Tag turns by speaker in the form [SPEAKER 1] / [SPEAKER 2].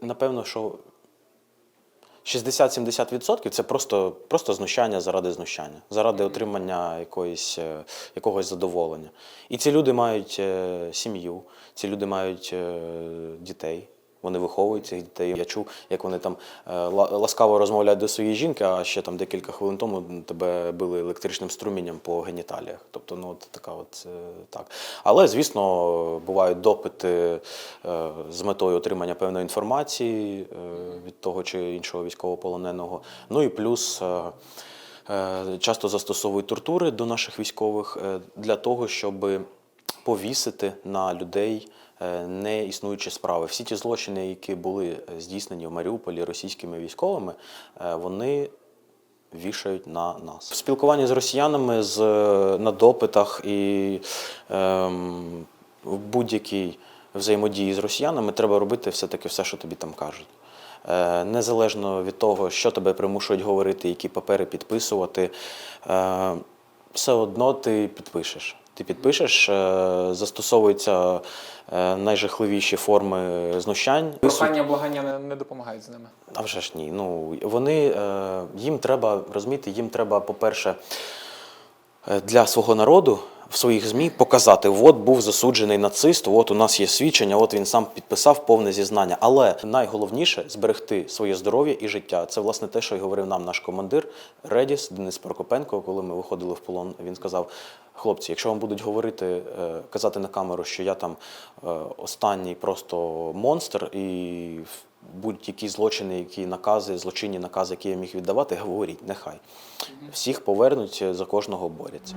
[SPEAKER 1] напевно, що 60-70% це просто, просто знущання заради знущання, заради отримання якоїсь, е, якогось задоволення. І ці люди мають е, сім'ю, ці люди мають е, дітей. Вони виховують цих дітей. Я чув, як вони там е, ласкаво розмовляють до своєї жінки, а ще там декілька хвилин тому тебе били електричним струмінням по геніталіях. Тобто, ну от така от е, так. Але звісно, бувають допити е, з метою отримання певної інформації від того чи іншого військовополоненого. Ну і плюс. Часто застосовують тортури до наших військових для того, щоб повісити на людей е, не існуючі справи. Всі ті злочини, які були е, здійснені в Маріуполі російськими військовими, е, вони вішають на нас. В спілкуванні з росіянами з, на допитах і ем, в будь-якій взаємодії з росіянами треба робити все-таки все, що тобі там кажуть. Незалежно від того, що тебе примушують говорити, які папери підписувати, все одно ти підпишеш. Ти підпишеш, е, застосовуються е, найжахливіші форми знущань.
[SPEAKER 2] Прохання, благання не, допомагають з ними.
[SPEAKER 1] А вже ж ні. Ну вони е, їм треба розуміти, їм треба, по-перше, для свого народу в своїх ЗМІ показати, от був засуджений нацист, от у нас є свідчення, от він сам підписав повне зізнання. Але найголовніше зберегти своє здоров'я і життя. Це власне те, що й говорив нам наш командир Редіс Денис Прокопенко, коли ми виходили в полон. Він сказав: хлопці, якщо вам будуть говорити, е, казати на камеру, що я там е, останній просто монстр і будь-які злочини, які накази, злочинні накази, які я міг віддавати, говоріть, нехай. Всіх повернуть, за кожного борються.